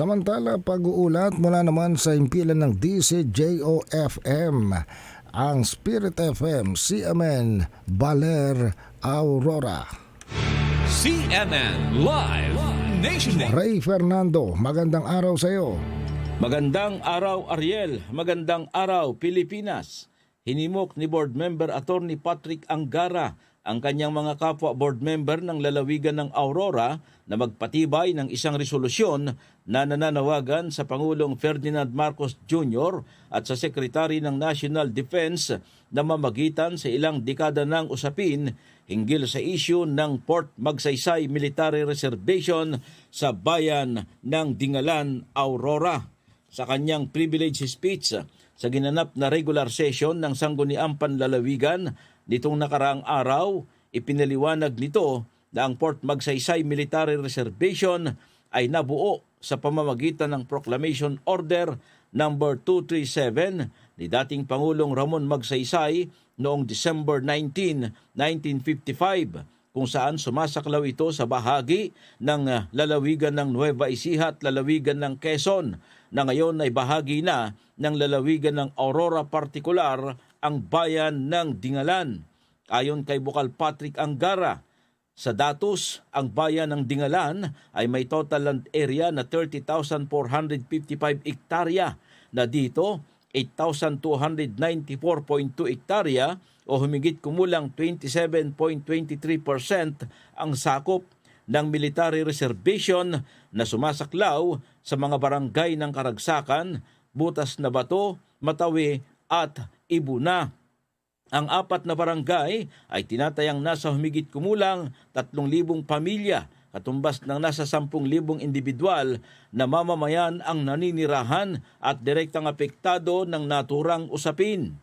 Samantala, pag-uulat mula naman sa impilan ng DCJOFM, ang Spirit FM, CMN, Baler, Aurora. CNN Live Nationwide. Ray Fernando, magandang araw sa iyo. Magandang araw Ariel, magandang araw Pilipinas. Hinimok ni Board Member Attorney Patrick Angara ang kanyang mga kapwa board member ng lalawigan ng Aurora na magpatibay ng isang resolusyon na nananawagan sa Pangulong Ferdinand Marcos Jr. at sa Secretary ng National Defense na mamagitan sa ilang dekada ng usapin hinggil sa issue ng Port Magsaysay Military Reservation sa bayan ng Dingalan, Aurora sa kanyang privilege speech sa ginanap na regular session ng Sangguniang Panlalawigan nitong nakaraang araw, ipinaliwanag nito na ang Port Magsaysay Military Reservation ay nabuo sa pamamagitan ng Proclamation Order number 237 ni dating Pangulong Ramon Magsaysay noong December 19, 1955 kung saan sumasaklaw ito sa bahagi ng ah, lalawigan ng Nueva Ecija at lalawigan ng Quezon na ngayon ay bahagi na ng lalawigan ng Aurora Partikular ang bayan ng Dingalan. Ayon kay Bukal Patrick Angara, sa datos, ang bayan ng Dingalan ay may total land area na 30,455 ektarya na dito 8,294.2 ektarya o humigit kumulang 27.23% ang sakop ng military reservation na sumasaklaw sa mga barangay ng Karagsakan, Butas na Bato, Matawi at Ibuna. Ang apat na barangay ay tinatayang nasa humigit kumulang 3,000 pamilya katumbas ng nasa 10,000 individual na mamamayan ang naninirahan at direktang apektado ng naturang usapin.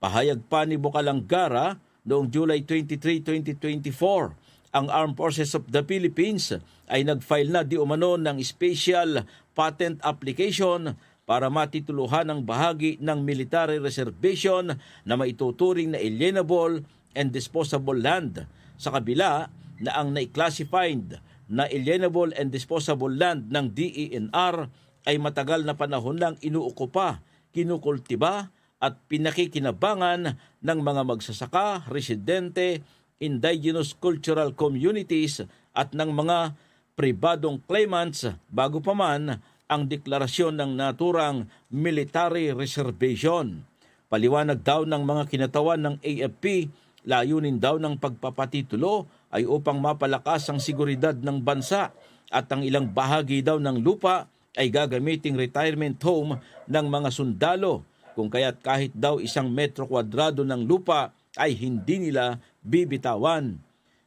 Pahayag pa ni Bukalanggara noong July 23, 2024, ang Armed Forces of the Philippines ay nag-file na di umano ng Special Patent Application para matituluhan ang bahagi ng military reservation na maituturing na alienable and disposable land. Sa kabila na ang na-classified na alienable and disposable land ng DENR ay matagal na panahon lang inuukupa, kinukultiba at pinakikinabangan ng mga magsasaka, residente, indigenous cultural communities at ng mga pribadong claimants. Bago pa man ang deklarasyon ng naturang military reservation. Paliwanag daw ng mga kinatawan ng AFP, layunin daw ng pagpapatitulo ay upang mapalakas ang seguridad ng bansa at ang ilang bahagi daw ng lupa ay gagamiting retirement home ng mga sundalo kung kaya't kahit daw isang metro kwadrado ng lupa ay hindi nila bibitawan.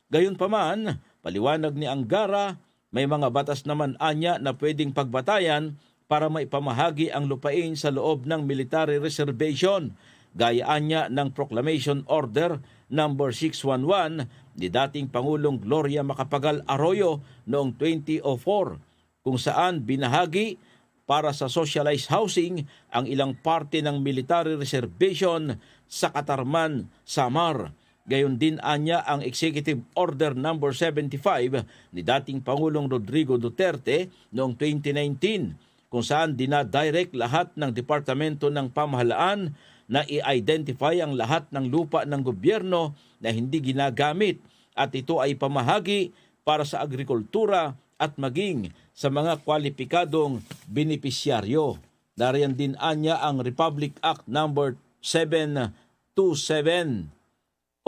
Gayunpaman, paliwanag ni Angara, may mga batas naman anya na pwedeng pagbatayan para maipamahagi ang lupain sa loob ng military reservation. Gayaan niya ng Proclamation Order number 611 ni dating Pangulong Gloria Macapagal Arroyo noong 2004 kung saan binahagi para sa socialized housing ang ilang parte ng military reservation sa Katarman, Samar. Gayon din anya ang Executive Order number 75 ni dating Pangulong Rodrigo Duterte noong 2019 kung saan dinadirect lahat ng Departamento ng Pamahalaan na i-identify ang lahat ng lupa ng gobyerno na hindi ginagamit at ito ay pamahagi para sa agrikultura at maging sa mga kwalipikadong benepisyaryo. Dariyan din anya ang Republic Act number 727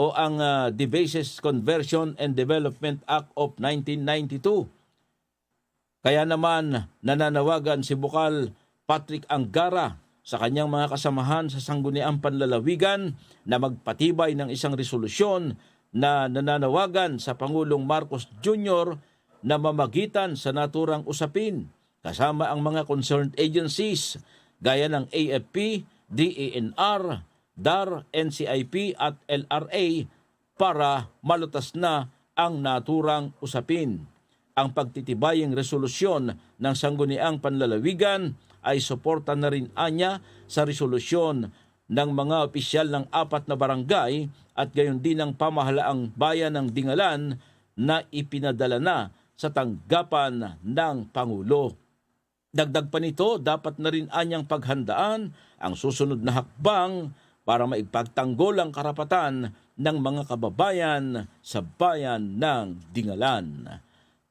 o ang uh, The Basis Conversion and Development Act of 1992. Kaya naman nananawagan si Bukal Patrick Angara sa kanyang mga kasamahan sa Sangguniang Panlalawigan na magpatibay ng isang resolusyon na nananawagan sa Pangulong Marcos Jr. na mamagitan sa naturang usapin kasama ang mga concerned agencies gaya ng AFP, DENR, DAR, NCIP at LRA para malutas na ang naturang usapin. Ang pagtitibayang resolusyon ng Sangguniang Panlalawigan ay suporta na rin anya sa resolusyon ng mga opisyal ng apat na barangay at gayon din ng pamahalaang bayan ng Dingalan na ipinadala na sa tanggapan ng Pangulo. Dagdag pa nito, dapat na rin anyang paghandaan ang susunod na hakbang para maipagtanggol ang karapatan ng mga kababayan sa bayan ng Dingalan.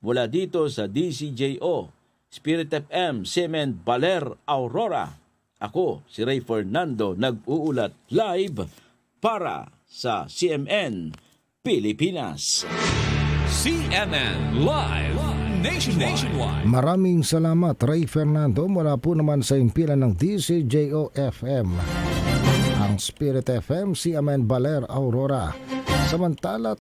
Mula dito sa DCJO, Spirit FM, Semen Baler Aurora. Ako, si Ray Fernando, nag-uulat live para sa CMN Pilipinas. CNN Live Nationwide. Maraming salamat Ray Fernando mula po naman sa impilan ng DCJO FM. Ang Spirit FM, si Amen Baler Aurora. Samantala